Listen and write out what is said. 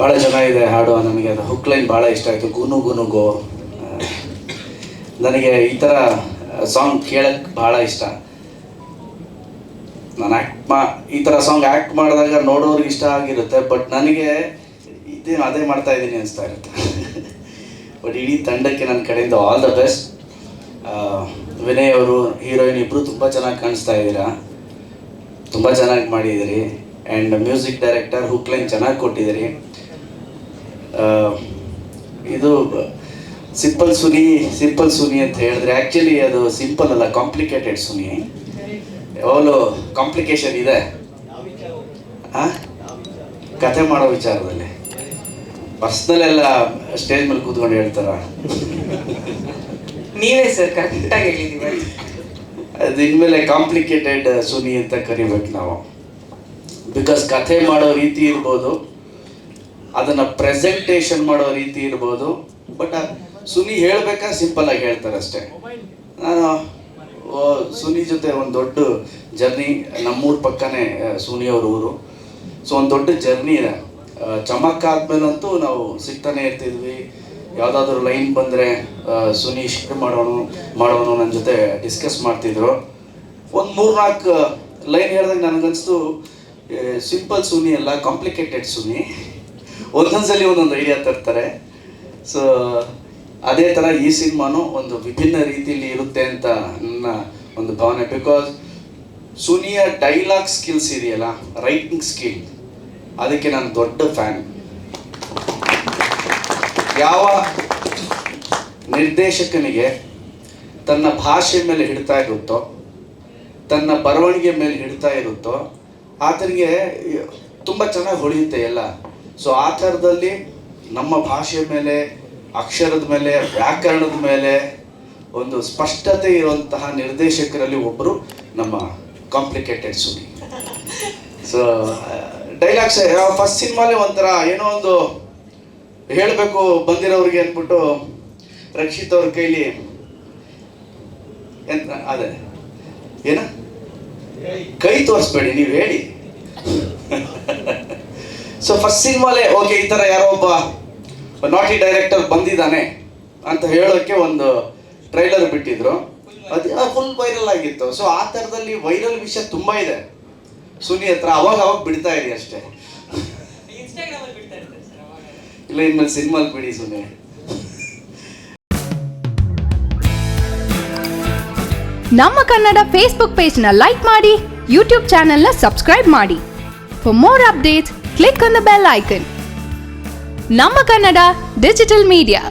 ಭಾಳ ಚೆನ್ನಾಗಿದೆ ಹಾಡು ನನಗೆ ಅದು ಹುಕ್ ಲೈನ್ ಭಾಳ ಇಷ್ಟ ಆಯಿತು. ಗುನು ಗುನು ಗೋ. ನನಗೆ ಈ ಥರ ಸಾಂಗ್ ಕೇಳಕ್ಕೆ ಭಾಳ ಇಷ್ಟ. ನಾನು ಆ್ಯಕ್ಟ್ ಮಾ, ಈ ಥರ ಸಾಂಗ್ ಆ್ಯಕ್ಟ್ ಮಾಡಿದಾಗ ನೋಡೋರಿಗೆ ಇಷ್ಟ ಆಗಿರುತ್ತೆ ಬಟ್ ನನಗೆ ಇದೇ ಅದೇ ಮಾಡ್ತಾ ಇದ್ದೀನಿ ಅನಿಸ್ತಾ ಇರುತ್ತೆ. ಬಟ್ ಇಡೀ ತಂಡಕ್ಕೆ ನನ್ನ ಕಡೆಯಿಂದ ಆಲ್ ದ ಬೆಸ್ಟ್ ವಿನಯ್ ಅವರು, ಹೀರೋಯಿನ್ ಇಬ್ಬರು ತುಂಬ ಚೆನ್ನಾಗಿ ಕಾಣಿಸ್ತಾ ಇದ್ದೀರಾ? ತುಂಬ ಚೆನ್ನಾಗಿ ಮಾಡಿದ್ದೀರಿ. And music director hook line ಚೆನ್ನಾಗಿ ಕೊಟ್ಟಿದ್ದೀರಿ. ಇದು ಸಿಂಪಲ್ ಸುನಿ ಸಿಂಪಲ್ ಸುನಿ ಅಂತ ಹೇಳಿದ್ರೆ ಆ್ಯಕ್ಚುಲಿ ಅದು ಸಿಂಪಲ್ ಅಲ್ಲ ಕಾಂಪ್ಲಿಕೇಟೆಡ್ ಸುನಿ. ಯಾವಾಗಲೂ ಕಾಂಪ್ಲಿಕೇಶನ್ ಇದೆ. ಕತೆ ಕಥೆ ಮಾಡೋ ವಿಚಾರದಲ್ಲಿ. ಪರ್ಸ್ನಲ್ ಎಲ್ಲ ಸ್ಟೇಜ್ ಮೇಲೆ ಕೂತ್ಕೊಂಡು ಹೇಳ್ತಾರ. ನೀವೇ ಸರ್ ಕರೆಕ್ಟಾಗಿ ಹೇಳಿದ್ದೀವಿ ಅದು ಇನ್ಮೇಲೆ ಕಾಂಪ್ಲಿಕೇಟೆಡ್ ಸುನಿ ಅಂತ ಕರಿಬೇಕು ನಾವು. ಬಿಕಾಸ್ ಕಥೆ ಮಾಡೋ ರೀತಿ ಇರ್ಬೋದು. ಅದನ್ನ ಪ್ರೆಸೆಂಟೇಷನ್ ಮಾಡೋ ರೀತಿ ಇರ್ಬೋದು. ಬಟ್ ಸುನಿ ಹೇಳ್ಬೇಕಾ? ಸಿಂಪಲ್ ಆಗಿ ಹೇಳ್ತಾರೆ ಅಷ್ಟೇ. ನಾನು ಸುನಿ ಜೊತೆ ಒಂದು ದೊಡ್ಡ ಜರ್ನಿ ನಮ್ಮೂರ ಪಕ್ಕನೇ ಸುನಿ ಅವ್ರ ಊರು. ಸೊ ಒಂದು ದೊಡ್ಡ ಜರ್ನಿ ಇದೆ. ಚಮಕ್ ಆದ್ಮೇಲಂತೂ ನಾವು ಸಿಗ್ತಾನೆ ಇರ್ತಿದ್ವಿ. ಯಾವುದಾದ್ರೂ ಲೈನ್ ಬಂದರೆ ಸುನಿ ಶಿಫ್ಟ್ ಮಾಡೋಣ ಮಾಡೋಣ ನನ್ನ ಜೊತೆ ಡಿಸ್ಕಸ್ ಮಾಡ್ತಿದ್ರು. ಒಂದು ಮೂರ್ನಾಲ್ಕು ಲೈನ್ ಹೇಳಿದಾಗ ನನಗನ್ಸ್ತು ಸಿಂಪಲ್ ಸುನಿ ಅಲ್ಲ ಕಾಂಪ್ಲಿಕೇಟೆಡ್ ಸುನಿ. ಒಂದೊಂದ್ಸಲಿ ಒಂದೊಂದು ಐಡಿಯಾ ತರ್ತಾರೆ. ಸೊ ಅದೇ ಥರ ಈ ಸಿನಿಮಾನು ಒಂದು ವಿಭಿನ್ನ ರೀತಿಯಲ್ಲಿ ಇರುತ್ತೆ ಅಂತ ನನ್ನ ಒಂದು ಭಾವನೆ. ಬಿಕಾಸ್ ಸುನಿಯ ಡೈಲಾಗ್ ಸ್ಕಿಲ್ಸ್ ಇದೆಯಲ್ಲ ರೈಟಿಂಗ್ ಸ್ಕಿಲ್ ಅದಕ್ಕೆ ನಾನು ದೊಡ್ಡ ಫ್ಯಾನ್ ಯಾವ ನಿರ್ದೇಶಕನಿಗೆ ತನ್ನ ಭಾಷೆ ಮೇಲೆ ಹಿಡ್ತಾ ಇರುತ್ತೋ, ತನ್ನ ಬರವಣಿಗೆ ಮೇಲೆ ಹಿಡ್ತಾ ಇರುತ್ತೋ, ಆತನಿಗೆ ತುಂಬ ಚೆನ್ನಾಗಿ ಹೊಳೆಯುತ್ತೆ ಎಲ್ಲ. ಸೊ ಆ ಥರದಲ್ಲಿ ನಮ್ಮ ಭಾಷೆ ಮೇಲೆ, ಅಕ್ಷರದ ಮೇಲೆ, ವ್ಯಾಕರಣದ ಮೇಲೆ ಒಂದು ಸ್ಪಷ್ಟತೆ ಇರುವಂತಹ ನಿರ್ದೇಶಕರಲ್ಲಿ ಒಬ್ಬರು ನಮ್ಮ complicated Suni. So dialogues first ಸಿನಿಮಾಲಿ ಒಂಥರ ಏನೋ ಒಂದು ಹೇಳಬೇಕು ಬಂದಿರೋರಿಗೆ ಅಂದ್ಬಿಟ್ಟು ರಕ್ಷಿತ್ ಅವ್ರ ಕೈಲಿ ಅದೇ, ಏನ? ಕೈ ತೋರಿಸ್ಬೇಡಿ, ನೀವು ಹೇಳಿ. ಸೊ ಫಸ್ಟ್ ಸಿನಿಮಾಲೇ ಓಕೆ ಈ ಥರ ಯಾರೋ ಒಬ್ಬ ನಾಟಿ ಡೈರೆಕ್ಟರ್ ಬಂದಿದ್ದಾನೆ ಅಂತ ಹೇಳೋಕ್ಕೆ ಒಂದು ಟ್ರೈಲರ್ ಬಿಟ್ಟಿದ್ರು. ಅದು ಫುಲ್ ವೈರಲ್ ಆಗಿತ್ತು. ಸೊ ಆ ಥರದಲ್ಲಿ ವೈರಲ್ ವಿಷಯ ತುಂಬ ಇದೆ. ಸುನಿ ಹತ್ರ ಅವಾಗ ಅವಾಗ ಬಿಡ್ತಾ ಇದೆ ಅಷ್ಟೇ. ಇಲ್ಲ ಇನ್ಮೇಲೆ ಸಿನಿಮಾಲ್ ಬಿಡಿ ಸುನಿ. ನಮ್ಮ ಕನ್ನಡ ಫೇಸ್ಬುಕ್ ಪೇಜ್ನ ಲೈಕ್ ಮಾಡಿ ಯೂಟ್ಯೂಬ್ ಚಾನೆಲ್ನ ಸಬ್ಸ್ಕ್ರೈಬ್ ಮಾಡಿ. For more updates click on the bell icon ನಮ್ಮ ಕನ್ನಡ ಡಿಜಿಟಲ್ ಮೀಡಿಯಾ